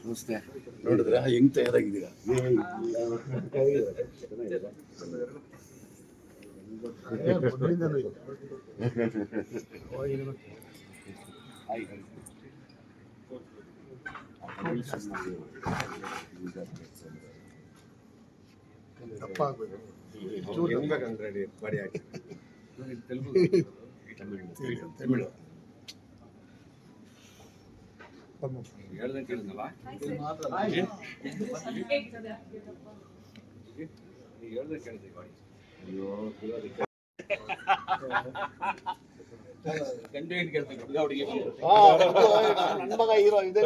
ನಮಸ್ತೆ ನೋಡಿದ್ರೆ ಹೆಂಗ್ ತಯಾರಾಗಿದ್ದೀರಾ? தமிழ் தமிழ் எழுத கேளுங்களா எழுத கேளுங்க ஐயோ நண்பக ஹீரோ இது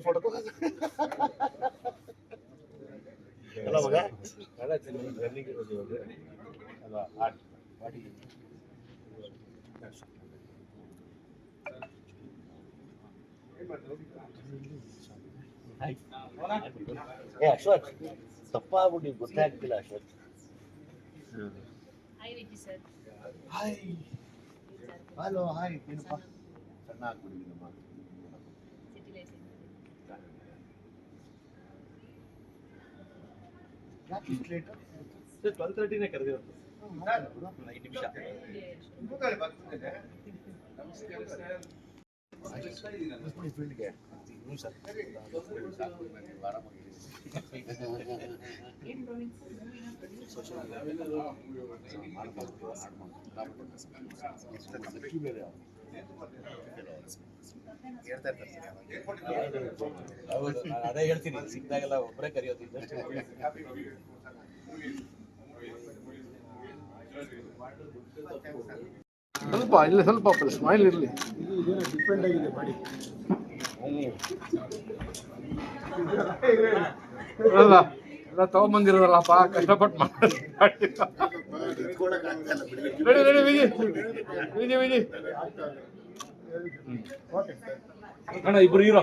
போட்டோ நல்லா நல்லா தெரியும் ಆಗ್ತಿಲ್ಲ Ashwath hi Viji sir hi hello hi ಏನಪ್ಪ ಸಣ್ಣ ಆಗ್ಬಿಟ್ಟಿದ್ದೀನಮ್ಮ ಸಿಟಿ ಲೈಫ್ ಯಾಕೆ ಇಷ್ಟು ಲೇಟ್ ಟ್ವೆಲ್ ತರ್ಟಿನೇ ಕರೆದಿರೋದು ಐದು ನಿಮಿಷ ಅದೇ ಹೇಳ್ತೀನಿ. ಸಿಕ್ಕಿದಾಗೆಲ್ಲ ಒಬ್ಬರೇ ಕರೆಯೋದು ಸ್ವಲ್ಪ, ಇಲ್ಲ ಸ್ವಲ್ಪ ಸ್ಮೈಲ್ ಇರಲಿ. ಡಿಪೆಂಡ್ ಆಗಿದೆ ಬಾಡಿ ಅಲ್ಲ, ಎಲ್ಲ ತಗೊಂಬಂದಿರೋದಲ್ಲಪ್ಪ, ಕಷ್ಟಪಟ್ಟು ಮಾಡಿ. ರೆಡಿ ರೆಡಿ ವಿಜಿ ವಿಜಿ ವಿಜಿ ಅಣ್ಣ, ಇಬ್ರು ಹೀರೋ